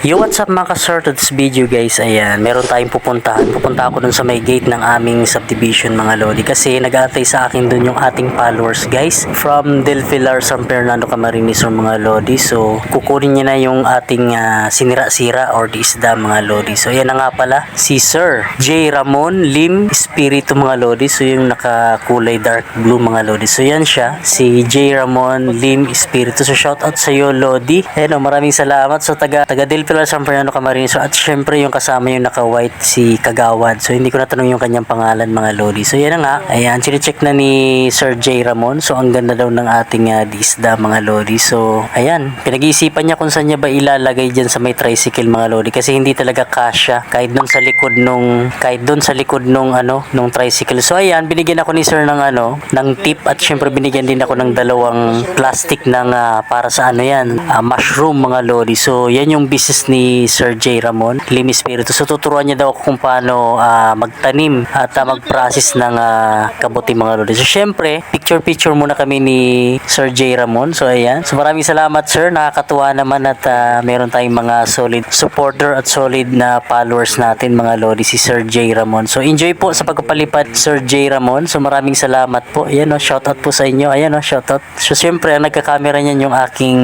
Yo, what's up mga ka-sir to this video guys? Ayan, meron tayong pupuntahan. Pupunta ako dun sa may gate ng aming subdivision mga lodi kasi nag-aantay sa akin dun yung ating followers guys from Del Pilar, San Fernando, Camarines or mga lodi. So, kukunin niya na yung ating ah, sinira-sira or di isda mga lodi. So, ayan na nga pala si Sir J. Ramon Lim Espiritu mga lodi. So, yung nakakulay dark blue mga lodi. So, yan siya. Si J. Ramon Lim Espiritu. So, shout out sa iyo lodi. Ayan o, maraming salamat. So, taga, taga Del Pilar, San Fernando, Camarines. So, at syempre yung kasama yung naka-white si Kagawad. So, hindi ko natanong yung kanyang pangalan mga lodi. So, yan nga. Ayan, check na ni Sir J. Ramon. So, ang ganda daw ng ating uh, disda mga lodi. So, ayan. Pinag-iisipan niya kung saan niya ba ilalagay dyan sa may tricycle mga lodi. Kasi hindi talaga kasya. Kahit doon sa likod nung, kahit doon sa likod nung ano, nung tricycle. So, ayan. Binigyan ako ni Sir ng ano, ng tip. At syempre binigyan din ako ng dalawang plastic ng ah, para sa ano yan, ah, mushroom mga lodi. So, yan yung business ni Sir J. Ramon, Lim Espiritu. So, tuturuan niya daw kung paano ah, magtanim at ah, mag-process ng ah, kabuti mga lodi. So, syempre, picture-picture muna kami ni Sir J. Ramon. So, ayan. So, maraming salamat, sir. Nakakatuwa naman at ah, meron tayong mga solid supporter at solid na followers natin mga lodi, si Sir J. Ramon. So, enjoy po sa pagpapalipad, Sir J. Ramon. So, maraming salamat po. Ayan, oh, shout out po sa inyo. Ayan, oh, shout out. So, syempre, ang nagka-camera niyan yung aking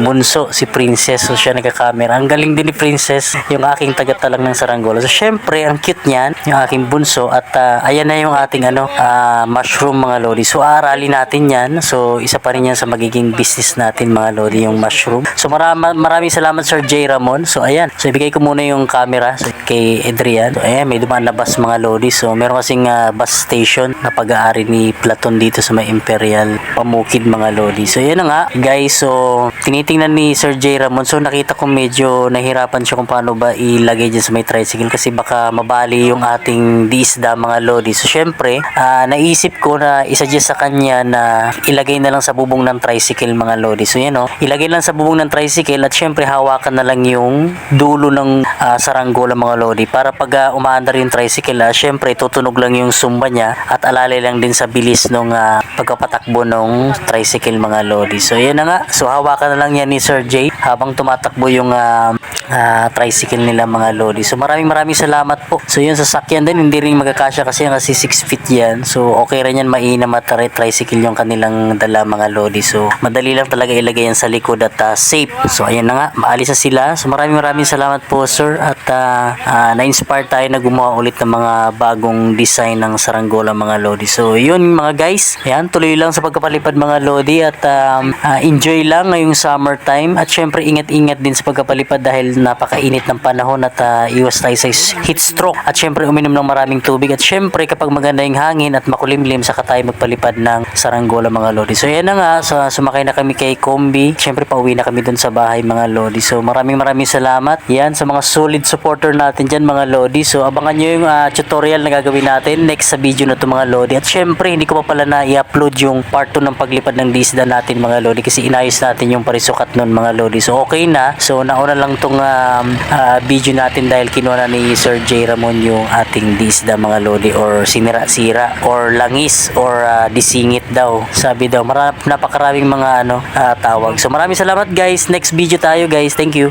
bunso, si Princess. So, siya nagka-camera. Ang galing din ni Princess, yung aking tagatalang ng Saranggola. So, syempre, ang cute niyan, yung aking bunso. At, ah, ayan na yung ating, ano, ah, mushroom mga lodi. So, aaralin natin yan. So, isa pa rin yan sa magiging business natin mga lodi, yung mushroom. So, marama, maraming salamat, Sir J. Ramon. So, ayan. So, ibigay ko muna yung camera so, kay Adrian. So, ayan, may dumaan na bus mga lodi. So, meron kasing ah, bus station na pag-aari ni Platon dito sa may Imperial Pamukid mga lodi. So, yan na nga, guys. So, tinitingnan ni Sir J. Ramon. So, nakita ko medyo nahirapan siya kung paano ba ilagay dyan sa may tricycle kasi baka mabali yung ating disda mga lodi. So, syempre, ah, naisip ko na isa-suggest sa kanya na ilagay na lang sa bubong ng tricycle mga lodi. So, yan o. Ilagay lang sa bubong ng tricycle at syempre hawakan na lang yung dulo ng ah, saranggola mga lodi para pag ah, umaandar yung tricycle, ah, syempre tutunog lang yung sumba niya at alalay lang din sa bilis nung ah, pagkapatakbo ng tricycle mga lodi. So, yan na nga. So, hawakan na lang yan ni Sir J habang tumatakbo yung ah, ah, tricycle nila mga lodi. So, maraming maraming salamat po. So, yun sasakyan din, hindi rin magkakasya kasi kasi 6 feet yan. So, okay rin yan mainam at tri- tricycle yung kanilang dala mga lodi. So, madali lang talaga ilagay yan sa likod at ah, safe. So, ayan na nga. Maalis na sila. So, maraming maraming salamat po, sir. At ah, ah, na-inspire tayo na gumawa ulit ng mga bagong design ng saranggola mga lodi. So, yun mga guys. Ayan, tuloy lang sa pagkapalipad mga lodi at um, ah, enjoy lang ngayong summertime. At syempre, ingat-ingat din sa pagkapalipad dahil napakainit ng panahon at ah, iwas tayo sa heat stroke. At syempre, uminom ng maraming tubig. At syempre, kapag maganda yung hangin at makulimlim, saka tayo magpalipad ng saranggola mga lodi. So, yan na nga. So, sumakay na kami kay Kombi. Syempre, pauwi na kami dun sa bahay mga lodi. So, maraming maraming salamat. Yan, sa mga solid supporter natin dyan mga lodi. So, abangan nyo yung ah, tutorial na gagawin natin next sa video na to mga lodi. At syempre, hindi ko pa pala na i-upload yung part 2 ng paglipad ng disda natin mga lodi kasi inayos natin yung parisukat nun mga lodi. So, okay na. So, nauna lang tong ah, video natin dahil kinuha na ni Sir J. Ramon yung ating disda mga lodi or sinira-sira or langis or ah, disingit daw. Sabi daw, marap, napakaraming mga ano ah, tawag. So, maraming salamat guys. Next video tayo guys. Thank you.